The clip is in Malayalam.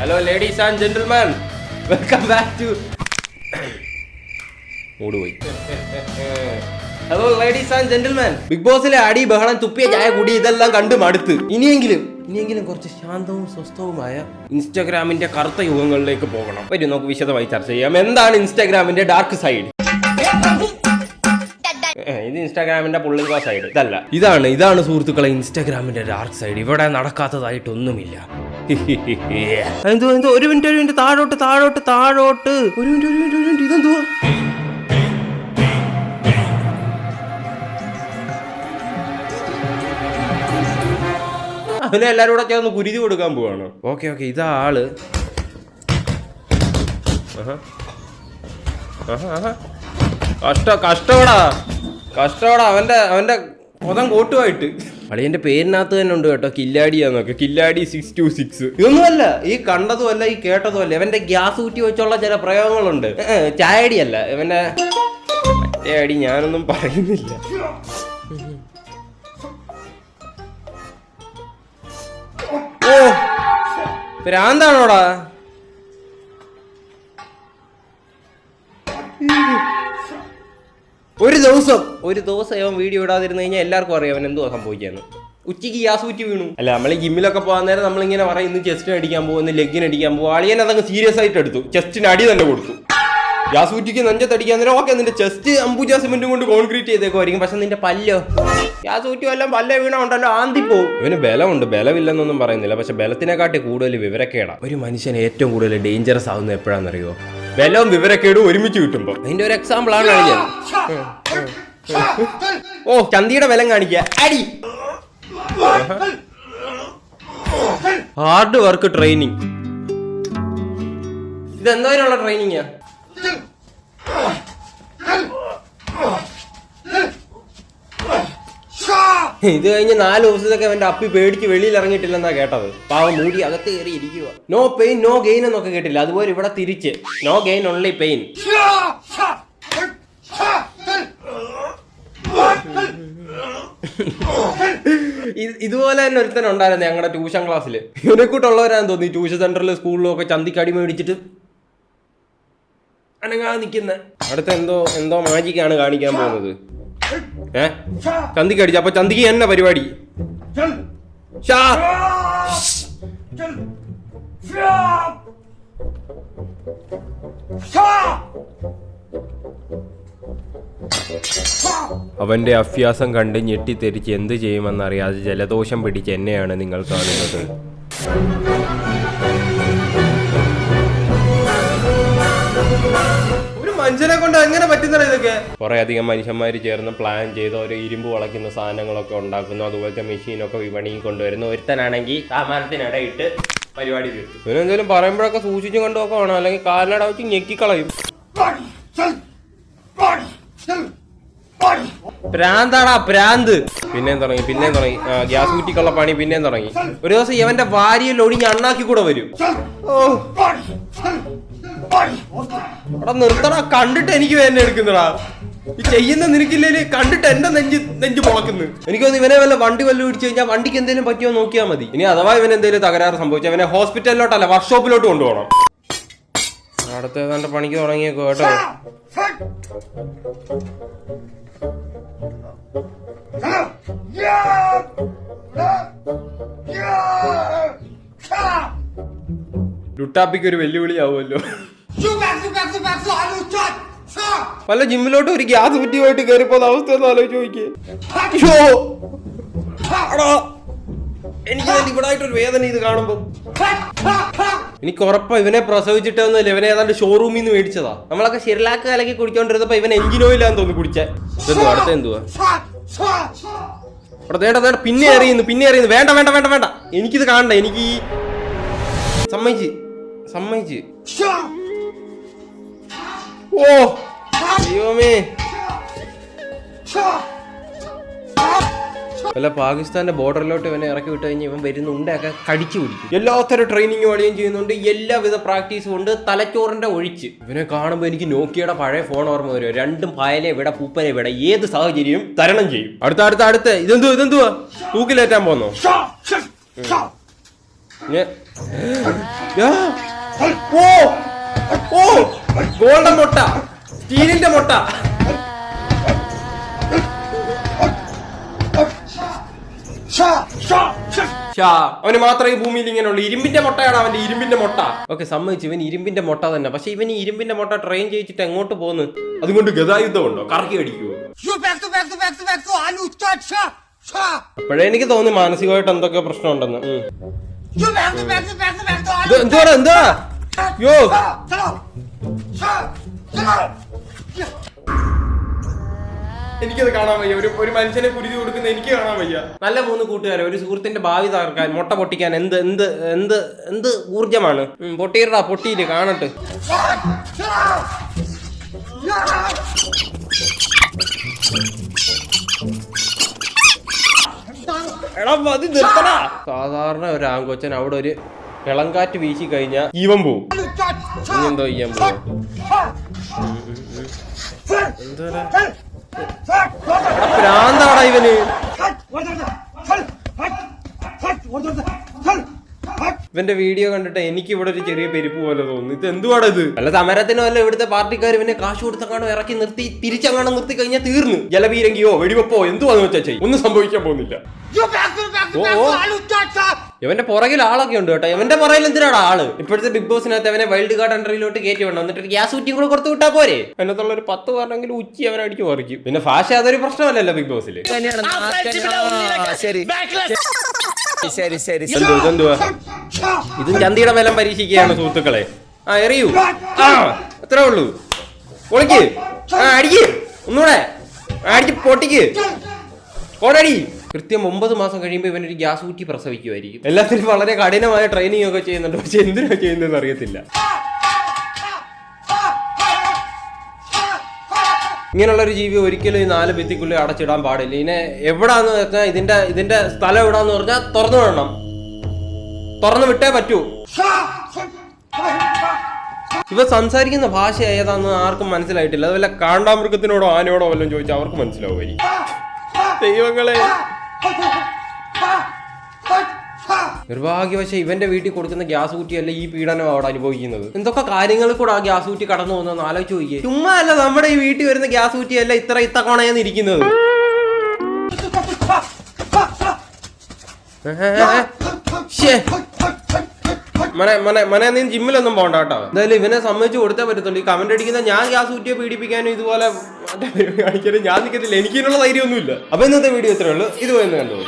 Hello ladies and gentleman welcome back to mood പോയി hello ladies and gentleman big ബോസിലെ അടി ബഹളം തുപ്പിയ ചായ കുടി ഇതെല്ലാം കണ്ടു മടുത്ത്. ഇനിയെങ്കിലും ഇനിയെങ്കിലും കുറച്ച് ശാന്തവും സ്വസ്ഥവുമായ ഇൻസ്റ്റാഗ്രാമിന്റെ കറുത്ത യുഗങ്ങളിലേക്ക് പോകണം. വരും നമുക്ക് വിശദമായി ചർച്ച ചെയ്യാം. എന്താണ് ഇൻസ്റ്റാഗ്രാമിന്റെ ഡാർക്ക് സൈഡ് ഇത് ഇൻസ്റ്റാഗ്രാമിന്റെ പുള്ളിങ്ക സൈഡ് ഇതല്ല. ഇതാണ് ഇതാണ് സുഹൃത്തുക്കളെ ഇൻസ്റ്റാഗ്രാമിന്റെ ഡാർക്ക് സൈഡ് ഇവിടെ നടക്കാത്തതായിട്ടൊന്നുമില്ല. എന്തോ എന്തോ ഒരു മിനിറ്റ് ഒരു മിനിറ്റ് താഴോട്ട് താഴോട്ട് താഴോട്ട്. ഒരു മിനിറ്റ് ഒരു മിനിറ്റ് ഒരു മിനിറ്റ് ഇതെന്തോ? അവനെ എല്ലാരും കൂടെ ചേർന്ന് കുരുതി കൊടുക്കാൻ പോവാണ്. ഓക്കെ ഓക്കെ ഇതാ ആൾ. കഷ്ട കഷ്ടപ്പെടാ കഷ്ടപ്പെടാ അവന്റെ അവന്റെ കൊതം കോട്ടുമായിട്ട് അളിയന്റെ പേരിനകത്ത് തന്നെ ഉണ്ട് കേട്ടോ കില്ലാടിയാന്നൊക്കെ കില്ലാടി സിക്സ് ടു സിക്സ് ഇതൊന്നുമല്ല ഈ കണ്ടതുമല്ല ഈ കേട്ടതുമല്ല. ഇവന്റെ ഗ്യാസ് ഊറ്റി വെച്ചുള്ള ചില പ്രയോഗങ്ങളുണ്ട്. ചായടി അല്ല ചായടിയല്ല. ഇവന്റെ മറ്റേ അടി ഞാനൊന്നും പറയുന്നില്ല. ഓ ഭ്രാന്താണോടാ? ഒരു ദിവസം. ഒരു ദിവസം അവൻ വീഡിയോ ഇടാതിരുന്നു കഴിഞ്ഞാൽ എല്ലാവർക്കും അറിയാം അവൻ എന്തോ സംഭവിക്കാന്ന് ഉച്ചയ്ക്ക് ഗ്യാസ് ഊറ്റി വീണു. അല്ല നമ്മൾ ജിമ്മിലൊക്കെ പോകാൻ നേരം നമ്മളിങ്ങനെ പറയും ഇന്ന് ചെസ്റ്റിന് അടിക്കാൻ പോകും ഇന്ന് ലെഗിന് അടിക്കാൻ പോകും. അളിയൻ അതങ്ങ് സീരിയസ് ആയിട്ട് എടുത്തു. ചെസ്റ്റിന് അടി തന്നെ കൊടുത്തു. ഗ്യാസ് ഊറ്റിക്ക് നെഞ്ചത്തടിക്കാൻ നേരം ഓക്കെ നിന്റെ ചെസ്റ്റ് അമ്പൂജ സിമെന്റും കൊണ്ട് കോൺക്രീറ്റ് ചെയ്തേക്കുമായിരിക്കും പക്ഷെ നിന്റെ പല്ലോ ഗ്യാസ് ഊറ്റി വല്ലതും പല്ല വീണ ഉണ്ടല്ലോ ആന്തി പോകും ഇവന് ബലമുണ്ട് ബലമില്ലെന്നൊന്നും പറയുന്നില്ല. പക്ഷെ ബലത്തിനെക്കാട്ടി കൂടുതൽ വിവരക്കേടാ. ഒരു മനുഷ്യൻ ഏറ്റവും കൂടുതൽ ഡേഞ്ചറസ് ആവുന്നത് എപ്പോഴാണെന്നറിയോ ബലവും വിവരക്കേടും ഒരുമിച്ച് കിട്ടുമ്പോൾ അതിന്റെ ഒരു എക്സാമ്പിൾ ആണ് ഞാൻ. ഓ ചന്തിയുടെ വില കാണിക്കുക അടി. ഹാർഡ് വർക്ക് ട്രെയിനിങ് ഇത് എന്തോതിനുള്ള ട്രെയിനിങ്ങാ ഇത് കഴിഞ്ഞ് നാല് ദിവസത്തേക്ക് അവന്റെ അപ്പി പേടിച്ച് വെളിയിൽ ഇറങ്ങിയിട്ടില്ലെന്നാ കേട്ടത്. പാവം മൂടി അകത്ത് കയറി ഇരിക്കുക നോ പെയിൻ നോ ഗെയിൻ എന്നൊക്കെ കേട്ടില്ല. അതുപോലെ ഇവിടെ തിരിച്ച്. നോ ഗെയിൻ ഓൺലി പെയിൻ ഇതുപോലെ തന്നെ ഒരുത്തൻ ഉണ്ടായിരുന്നു ഞങ്ങളുടെ ട്യൂഷൻ ക്ലാസ്സിൽ ഇവനെ കൂട്ടുള്ളവരാന്ന് തോന്നി. ട്യൂഷൻ സെന്ററിൽ സ്കൂളിലും ഒക്കെ ചന്തിക്കടി മേടിച്ചിട്ട് അനങ്ങാതെ നിൽക്കുന്ന അടുത്ത എന്തോ എന്തോ മാജിക്കാണ് കാണിക്കാൻ പോകുന്നത്. ഏ? ചന്തിക്ക് അടിച്ചു. അപ്പൊ ചന്തിക്ക് തന്നെ പരിപാടി. ഷാ. അവന്റെ അഭ്യാസം കണ്ട് ഞെട്ടിത്തെരിച്ച് എന്ത് ചെയ്യുമെന്നറിയാതെ ജലദോഷം പിടിച്ച് എന്നെയാണ് നിങ്ങൾ കാണുന്നത്. കുറെ അധികം മനുഷ്യന്മാർ ചേർന്ന് പ്ലാൻ ചെയ്ത് ഓരോ ഇരുമ്പ് വളയ്ക്കുന്ന സാധനങ്ങളൊക്കെ ഉണ്ടാക്കുന്നു. അതുപോലത്തെ മെഷീനൊക്കെ വിപണിയിൽ കൊണ്ടുവരുന്നു. ഒരുത്തനാണെങ്കിൽ സാമാനത്തിനിടയിട്ട് പരിപാടി തീർത്തു. പിന്നെ എന്തെങ്കിലും പറയുമ്പോഴൊക്കെ സൂക്ഷിച്ചും കണ്ടുമൊക്കെ വേണം. അല്ലെങ്കിൽ കാലിനട വെച്ച് ഞെക്കിക്കളയും. പ്രാന്താടാ പ്രാന്ത്. പിന്നെയും തുടങ്ങി പിന്നെയും തുടങ്ങി. ഗ്യാസ് കുറ്റിക്കുള്ള പണി പിന്നെയും തുടങ്ങി. ഒരു ദിവസം ഇവന്റെ ഭാര്യയിൽ ഒടിഞ്ഞ് അണ്ണാക്കി കൂടെ വരും. നിർത്തണ എടാ നിർത്തടാ കണ്ടിട്ട് എനിക്ക് വേദന എടുക്കുന്നടാ. ഈ ചെയ്യുന്ന നിനക്കില്ലേൽ കണ്ടിട്ട് എന്റെ നെഞ്ച് നെഞ്ച് പൊളക്കുന്നു എനിക്ക് തോന്നുന്നു ഇവനെ വല്ല വണ്ടി വല്ല പിടിച്ചു കഴിഞ്ഞാൽ വണ്ടിക്ക് എന്തെങ്കിലും പറ്റിയോ നോക്കിയാൽ മതി ഇനി അഥവാ ഇവൻ എന്തെങ്കിലും തകരാറ് സംഭവിച്ചാൽ അവനെ ഹോസ്പിറ്റലിലോട്ടല്ല വർക്ക്ഷോപ്പിലോട്ട് കൊണ്ടുപോകണം അടുത്ത ഏതാണ്ട് പണിക്ക് തുടങ്ങിയേക്കോ കേട്ടോ ലുട്ടാപ്പിക്ക് ഒരു വെല്ലുവിളി ആവുമല്ലോ വല്ല ജിമ്മിലോട്ട് ഒരു ഗ്യാസ് കുറ്റിയുമായിട്ട് കയറിപ്പോന്ന അവസ്ഥ ഒന്ന് ആലോചിച്ച് നോക്കിയേ. എനിക്ക് ഇവിടായിട്ടൊരു വേദന ഇത് കാണുമ്പോ. എനിക്ക് ഉറപ്പാ ഇവനെ പ്രസവിച്ചിട്ടൊന്നുമില്ല ഇവനെ ഏതാണ്ട് ഷോറൂമിൽ നിന്ന് മേടിച്ചതാ. നമ്മളൊക്കെ ശരിലാക്ക് കലക്കി കുടിച്ചോണ്ടിരുന്നപ്പോ ഇവൻ എഞ്ചിൻ ഓയിലാന്ന് തോന്നി കുടിച്ചേ. അടുത്ത എന്തുവാ? അവിടെ പിന്നെ അറിയുന്നു പിന്നെ അറിയുന്നു. വേണ്ട വേണ്ട വേണ്ട വേണ്ട. എനിക്കിത് കാണണ്ട. എനിക്ക് ഈ സമ്മതിച്ച്. സമ്മതിച്ച്. ഓ. വല്ല പാകിസ്ഥാന്റെ ബോർഡറിലോട്ട് ഇവനെ ഇറക്കി വിട്ട് കഴിഞ്ഞ് ഇവൻ വരുന്നുണ്ട് ഒക്കെ കടിച്ചു പിടിക്കും. എല്ലാത്തരം ട്രെയിനിങ് വഴിയും ചെയ്യുന്നുണ്ട്. എല്ലാവിധ പ്രാക്ടീസും ഉണ്ട്. തലച്ചോറിന്റെ ഒഴിച്ച്. ഇവനെ കാണുമ്പോൾ എനിക്ക് നോക്കിയുടെ പഴയ ഫോൺ ഓർമ്മ വരും. രണ്ടും പായലെ വിട പൂപ്പലെ വിട. ഏത് സാഹചര്യവും തരണം ചെയ്യും. അടുത്ത അടുത്ത അടുത്ത. ഇതെന്തുവാ ഇതെന്തുവാ തൂക്കിലേറ്റാൻ പോന്നോ. ഓ. ഓ. ഗോൾഡൻ മുട്ട. സ്റ്റീലിന്റെ മുട്ട. ഷാ അവന് മാത്രമേ ഈ ഭൂമിയിൽ ഇങ്ങനെ ഉള്ളൂ ഇരുമ്പിന്റെ മുട്ടയാണ് അവന്റെ ഇരുമ്പിന്റെ മുട്ട. ഓക്കെ സമ്മതിച്ചു. ഇവൻ ഇരുമ്പിന്റെ മുട്ട തന്നെ. പക്ഷെ ഇവൻ ഈ ഇരുമ്പിന്റെ മുട്ട ട്രെയിൻ ചെയ്യിച്ചിട്ട് എങ്ങോട്ട് പോകുന്നു അതുകൊണ്ട് ഗതായുദ്ധം ഉണ്ടോ കറക്കി അടിക്കുവോ. അപ്പോഴേ എനിക്ക് തോന്നി മാനസികമായിട്ട് എന്തൊക്കെ പ്രശ്നമുണ്ടെന്ന്. എന്താ എന്താ യോ. എനിക്കത് കാണാൻ വയ്യ. ഒരു ഒരു മനുഷ്യനെ കുരുതി കൊടുക്കുന്ന എനിക്ക് കാണാൻ വയ്യ. നല്ല മൂന്ന് കൂട്ടുകാരെ. ഒരു സുഹൃത്തിന്റെ ഭാവി തകർക്കാൻ മുട്ട പൊട്ടിക്കാൻ എന്ത് എന്ത് എന്ത് എന്ത് ഊർജമാണ് പൊട്ടിയിട്ടാ പൊട്ടിയിരടാ പൊട്ടിയിൽ കാണട്ടെ. സാധാരണ ഒരു ആങ്കോച്ചൻ അവിടെ ഒരു ഇളങ്കാറ്റ് വീശി കഴിഞ്ഞാ ജീവൻ പോവും. എന്തോ ചെയ്യാൻ പോകും ഇവന്. ഇവന്റെ വീഡിയോ കണ്ടിട്ട് എനിക്ക് ഇവിടെ ഒരു ചെറിയ പെരുപ്പ് പോലെ തോന്നുന്നു. ഇത് എന്തുവാടാ ഇത്? അല്ല സമരത്തിനോ അല്ല ഇവിടുത്തെ പാർട്ടിക്കാർ ഇവനെ കാശ് കൊടുത്തങ്ങാണോ ഇറക്കി നിർത്തി തിരിച്ചങ്ങാണോ നിർത്തി കഴിഞ്ഞാൽ തീർന്നു. ജലപീരങ്കിയോ വെടിവെപ്പോ എന്തുവാന്ന് വെച്ചാ ചെയ്യും. ഒന്നും സംഭവിക്കാൻ പോകുന്നില്ല. ഇവന്റെ പുറകിൽ ആളൊക്കെ ഉണ്ട് കേട്ടോ. ഇവന്റെ പുറകിൽ എന്തിനാണ് ആൾ? ഇപ്പോഴത്തെ ബിഗ് ബോസിനകത്ത് അവനെ വൈൽഡ് കാർഡ് അണ്ടറിലോട്ട് കയറ്റി വേണം എന്നിട്ട് ഗ്യാസ് കുറ്റിയും കൂടെ കൊടുത്തു വിട്ടാ പോരെ? അതിനകത്തുള്ള ഒരു പത്ത് പറഞ്ഞെങ്കിലും ഉച്ചി അവൻ അടിച്ചു പറിക്കും. പിന്നെ ഭാഷ അതൊരു പ്രശ്നമല്ലല്ലോ ബിഗ് ബോസിൽ ശരി. ശരി ശരി എന്തുവാ. ഇതും ചന്തിയുടെ ബലം പരീക്ഷിക്കുകയാണ് സുഹൃത്തുക്കളെ. ആ എറിയൂ. ആ അത്രേ ഉള്ളൂ. പൊളിക്ക് ആ അടിക്ക്. ഒന്നുകൂടെ. അടിച്ച് പൊട്ടിക്ക്. ഓടടി കൃത്യം ഒമ്പത് മാസം കഴിയുമ്പോൾ ഇവനൊരു ഗ്യാസ് കുറ്റി പ്രസവിക്കുമായിരിക്കും എല്ലാത്തിനും വളരെ കഠിനമായ ട്രെയിനിങ് ഒക്കെ ചെയ്യുന്നുണ്ട്. പക്ഷെ എന്തിനാ ചെയ്യുന്നതെന്ന് അറിയത്തില്ല. ഇങ്ങനെയുള്ള ഒരു ജീവി ഒരിക്കലും ഈ നാല് ഭിത്തിക്കുള്ളിൽ അടച്ചിടാൻ പാടില്ല. ഇതിനെ എവിടാന്ന് വെച്ചാൽ ഇതിന്റെ ഇതിന്റെ സ്ഥലം എവിടാന്ന് പറഞ്ഞാൽ തുറന്നു വിടണം. തുറന്നു വിട്ടേ പറ്റൂ. ഇവ സംസാരിക്കുന്ന ഭാഷ ഏതാന്ന് ആർക്കും മനസ്സിലായിട്ടില്ല. അതുപോലെ കാണ്ടാമൃഗത്തിനോടോ ആനയോടോ വല്ലതും ചോദിച്ചാൽ അവർക്ക് മനസ്സിലാവുമായിരിക്കും. ദൈവങ്ങളെ. നിർഭാഗ്യവശ ഇവന്റെ വീട്ടിൽ കൊടുക്കുന്ന ഗ്യാസ് കുറ്റിയല്ല ഈ പീഡനം അവിടെ അനുഭവിക്കുന്നത്? എന്തൊക്കെ കാര്യങ്ങളിൽ കൂടെ ആ ഗ്യാസ് കുറ്റി കടന്നു പോകുന്നതെന്ന് ആലോചിച്ച് നോക്കിയേ. ചുമ്മാ അല്ല നമ്മുടെ ഈ വീട്ടിൽ വരുന്ന ഗ്യാസ് കുറ്റിയല്ല ഇത്ര ഇത്തക്കോണയെന്ന് ഇരിക്കുന്നത്. ശ്ശേ. മനെ മനെ നീ ജിമ്മിലൊന്നും പോണ്ട കേട്ടോ. എന്തായാലും ഇവനെ സമ്മതിച്ച് കൊടുത്തേ പറ്റത്തുള്ളൂ. ഈ കമന്റ് അടിക്കുന്ന ഞാൻ ഗ്യാസ് കുറ്റിയെ പീഡിപ്പിക്കാനും ഇതുപോലെ കാണിക്കാനും ഞാൻ നിൽക്കത്തില്ല എനിക്കതിനുള്ള ധൈര്യമൊന്നുമില്ല. അപ്പൊ ഇന്നത്തെ വീഡിയോ ഇത്രേ ഉള്ളൂ. ഇതുപോലെ കണ്ടു